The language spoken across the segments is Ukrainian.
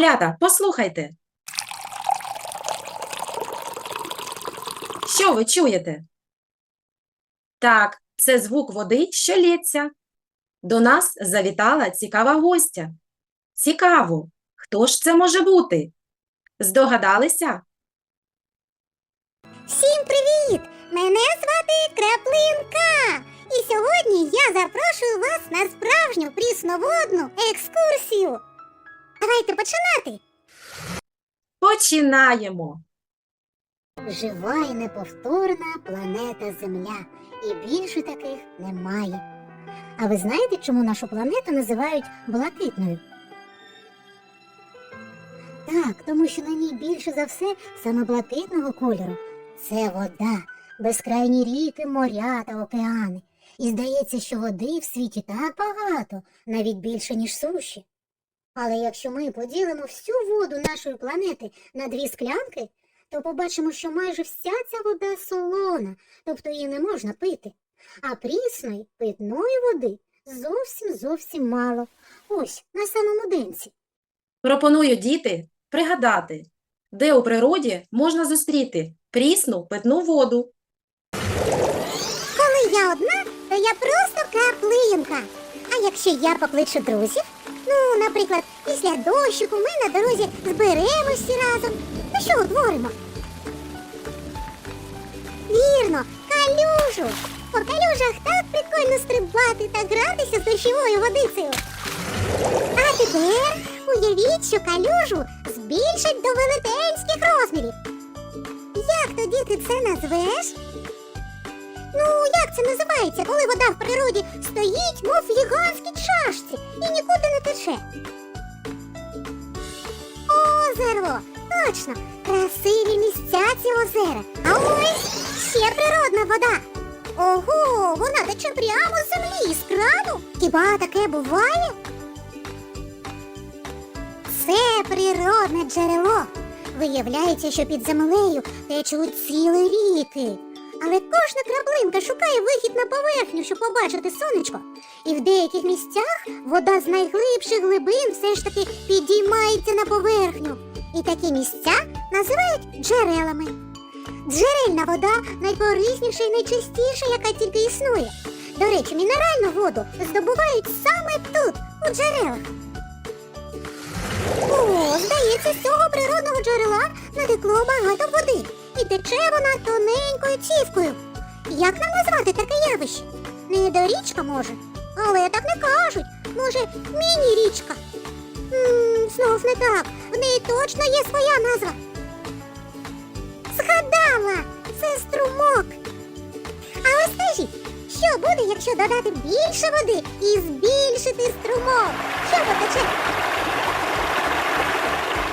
Малята, послухайте. Що ви чуєте? Так, це звук води, що лється. До нас завітала цікава гостя. Цікаво, хто ж це може бути? Здогадалися? Всім привіт! Мене звати Краплинка. І сьогодні я запрошую вас на справжню прісноводну екскурсію. Давайте починати. Починаємо! Жива і неповторна планета Земля, і більше таких немає. А ви знаєте, чому нашу планету називають блакитною? Так, тому що на ній більше за все саме блакитного кольору. Це вода, безкрайні ріки, моря та океани. І здається, що води в світі так багато, навіть більше, ніж суші. Але якщо ми поділимо всю воду нашої планети на дві склянки, то побачимо, що майже вся ця вода солона, тобто її не можна пити. А прісної питної води зовсім зовсім мало. Ось на самому денці. Пропоную діти пригадати, де у природі можна зустріти прісну питну воду. Коли я одна, то я просто краплинка. А якщо я покличу друзів, ну, наприклад, після дощику ми на дорозі зберемось всі разом, то що утворимо? Вірно, калюжу. По калюжах так прикольно стрибати та гратися з дощовою водицею. А тепер уявіть, що калюжу збільшать до велетенських розмірів. Як тоді ти це назвеш? Ну, як це називається, коли вода в природі стоїть, мов в гігантській Точно! Красиві місця ці озера. А ось ще природна вода. Ого, вона тече прямо з землі, з крану. Хіба таке буває? Це природне джерело. Виявляється, що під землею течуть цілі ріки. Але кожна краплинка шукає вихід на поверхню, щоб побачити сонечко. І в деяких місцях вода з найглибших глибин все ж таки підіймається на поверхню. І такі місця називають джерелами. Джерельна вода найкорисніша і найчистіша, яка тільки існує. До речі, мінеральну воду здобувають саме тут, у джерелах. О, здається, з цього природного джерела натекло багато води. І тече вона тоненькою цівкою. Як нам назвати таке явище? Не до річка може, але так не кажуть. Може, міні-річка. М, Знов не так. Неї точно є своя назва. Згадала! Це струмок. А ось що буде, якщо додати більше води і збільшити струмок? Що потече?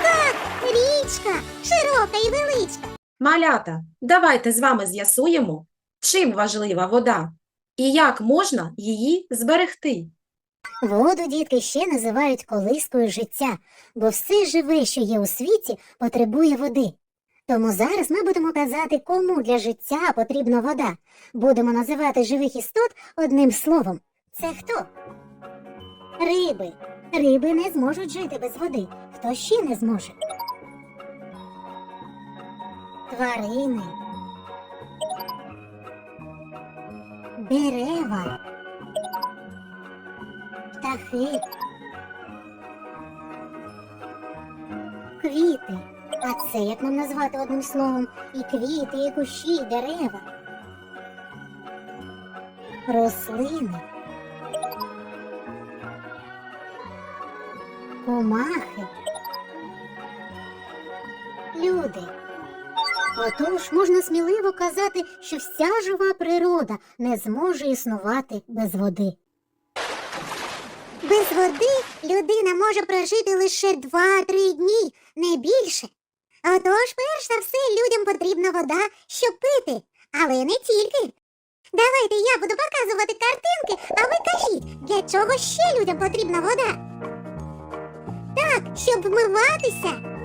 Так, річка, широка і величка. Малята, давайте з вами з'ясуємо, чим важлива вода і як можна її зберегти. Воду дітки ще називають колискою життя, бо все живе, що є у світі, потребує води. Тому зараз ми будемо казати, кому для життя потрібна вода. Будемо називати живих істот одним словом. Це хто? Риби. Риби не зможуть жити без води. Хто ще не зможе? Тварини. Дерева. Птахи. Квіти. А це як нам назвати одним словом і квіти, і кущі, і дерева. Рослини. комахи. Люди. Отож можна сміливо казати, що вся жива природа не зможе існувати без води. Без води людина може прожити лише 2-3 дні, не більше. Отож, перш за все, людям потрібна вода, щоб пити, але не тільки. Давайте я буду показувати картинки, а ви кажіть, для чого ще людям потрібна вода? Так, щоб вмиватися.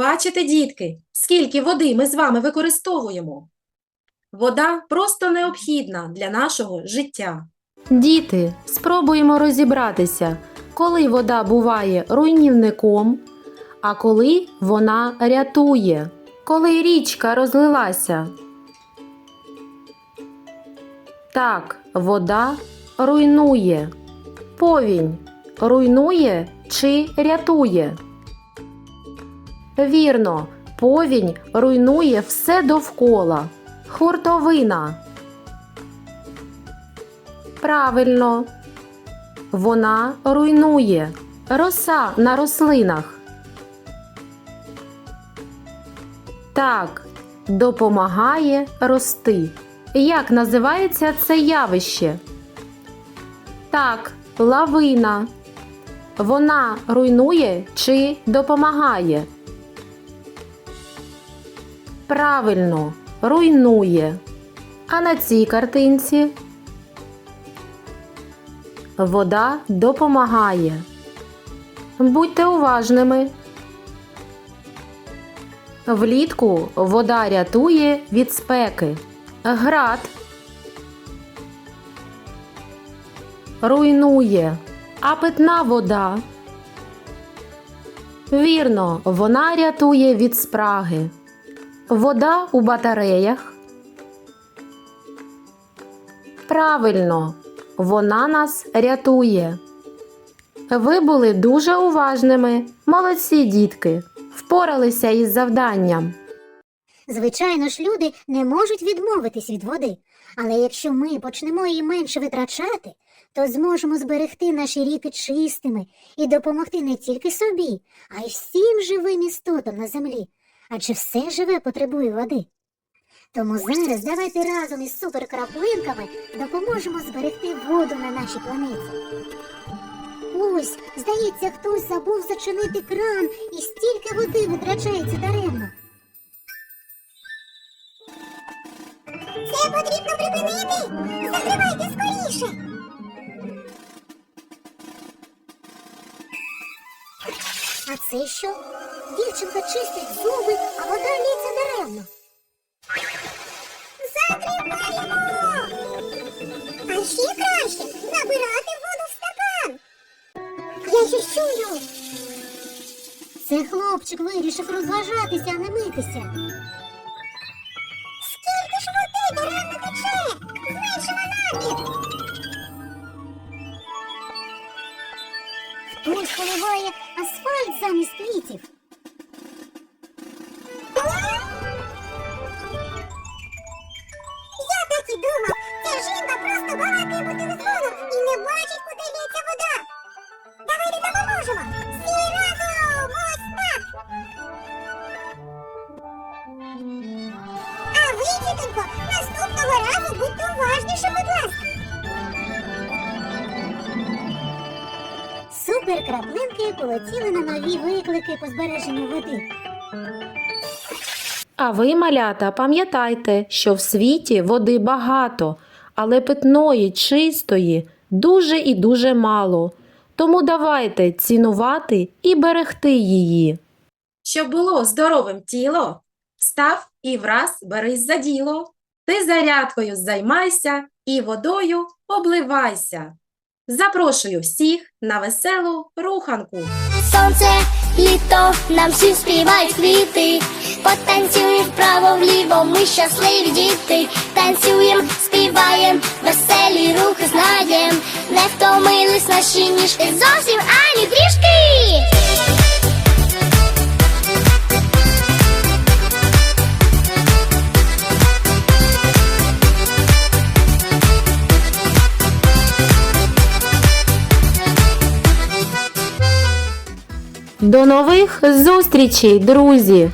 Бачите, дітки, скільки води ми з вами використовуємо? Вода просто необхідна для нашого життя. Діти, спробуємо розібратися, коли вода буває руйнівником, а коли вона рятує, коли річка розлилася. Так, вода руйнує. Повінь руйнує чи рятує? Вірно, повінь руйнує все довкола. Хуртовина. Правильно. Вона руйнує. Роса на рослинах. Так, допомагає рости. Як називається це явище? Так, лавина. Вона руйнує чи допомагає? Правильно, руйнує. А на цій картинці Вода допомагає. Будьте уважними. Влітку вода рятує від спеки. Град руйнує. А питна вода. Вірно, вона рятує від спраги. Вода у батареях. Правильно, вона нас рятує. Ви були дуже уважними. Молодці, дітки. Впоралися із завданням. Звичайно ж, люди не можуть відмовитись від води. Але якщо ми почнемо її менше витрачати, то зможемо зберегти наші ріки чистими і допомогти не тільки собі, а й всім живим істотам на землі. Адже все живе потребує води. Тому зараз давайте разом із суперкраплинками допоможемо зберегти воду на нашій планеті. Ось, здається, хтось забув зачинити кран і стільки води витрачається даремно. Це потрібно припинити! Закривайте скоріше! А це що? Дівчинка чистить зуби, а вода лється даремно. Закриваємо! А ще краще набирати воду в стакан. Я ще чую. Це хлопчик вирішив розважатися, а не митися. Скільки ж води даремно тече? Зменшимо напір. Хтось поливає асфальт замість квітів. Допоможемо. Всі разом! Ось! А ви, тітонько, наступного разу будьте уважніше, будь ласка. Суперкраплинки полетіли на нові виклики по збереженню води. А ви, малята, пам'ятайте, що в світі води багато, але питної, чистої дуже і дуже мало. Тому давайте цінувати і берегти її. Щоб було здоровим тіло, встав і враз берись за діло. Ти зарядкою займайся і водою обливайся. Запрошую всіх на веселу руханку. Сонце, літо, нам всі співають квіти. Потанцюємо вправо вліво, ми щасливі діти. Танцюєм, співаєм, веселі рухи знаєм. Не втомились наші ніжки зовсім ані трішки. До нових зустрічей, друзі!